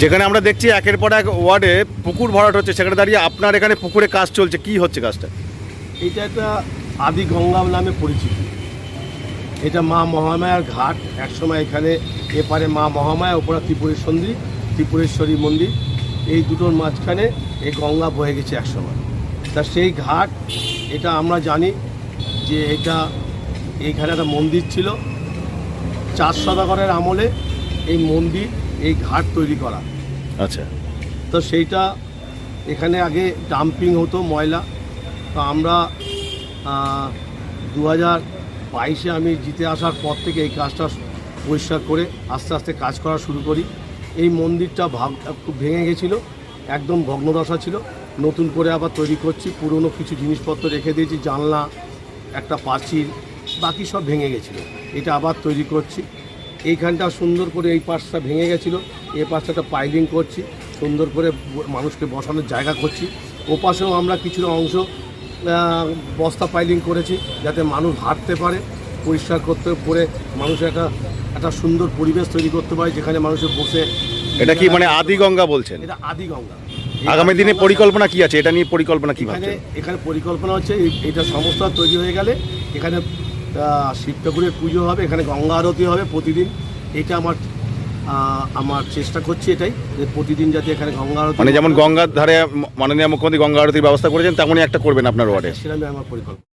যেখানে আমরা দেখছি একের পর এক ওয়ার্ডে পুকুর ভরাট হচ্ছে, সেখানে দাঁড়িয়ে আপনার এখানে পুকুরে কাজ চলছে, কি হচ্ছে কাজটা? এটা একটা আদি গঙ্গা নামে পরিচিত। এটা মা মহামায়ার ঘাট, একসময় এখানে এপারে মা মহামায়া, ওপরে ত্রিপুরেশ্বরী ত্রিপুরেশ্বরী মন্দির, এই দুটোর মাঝখানে এই গঙ্গা বয়ে গেছে একসময়। তা সেই ঘাট, এটা আমরা জানি যে এটা এইখানে একটা মন্দির ছিল। চার সদাগরের আমলে এই মন্দির এই ঘাট তৈরি করা। আচ্ছা। তো সেইটা এখানে আগে ডাম্পিং হতো ময়লা। তো আমরা দু হাজার বাইশে আমি জিতে আসার পর থেকে এই কাজটা পরিষ্কার করে আস্তে আস্তে কাজ করা শুরু করি। এই মন্দিরটা ভাব খুব ভেঙে গেছিল একদম ভগ্নদশা ছিল। নতুন করে আবার তৈরি করছি পুরনো কিছু জিনিসপত্র রেখে দিয়েছি জানলা একটা পাঁচিল বাকি সব ভেঙে গেছিল। এটা আবার তৈরি করছি। এইখানটা সুন্দর করে এই পাশটা ভেঙে গেছিল। এই পাশটা পাইলিং করছি সুন্দর করে মানুষকে বসানোর জায়গা করছি। ও পাশেও আমরা কিছু অংশ বস্তা পাইলিং করেছি যাতে মানুষ হাঁটতে পারে পরিষ্কার করতে করে মানুষের একটা একটা সুন্দর পরিবেশ তৈরি করতে পারে যেখানে মানুষের বসে এটা কি মানে আদি গঙ্গা বলছেন? এটা আদি গঙ্গা আগামী দিনে পরিকল্পনা কি আছে? এটা নিয়ে পরিকল্পনা কি এখানে এখানে পরিকল্পনা হচ্ছে এটা সমস্ত তৈরি হয়ে গেলে এখানে আহ, শিব ঠাকুরের পুজো হবে এখানে গঙ্গা আরতি হবে প্রতিদিন। এটা আমার আমার চেষ্টা করছি এটাই যে প্রতিদিন যাতে এখানে গঙ্গা আরতি মানে যেমন গঙ্গার ধারে মাননীয় মুখ্যমন্ত্রী গঙ্গা আরতির ব্যবস্থা করেছেন তেমনই একটা করবেন আপনার ওয়ার্ডে। সেরকমই আমার পরিকল্পনা।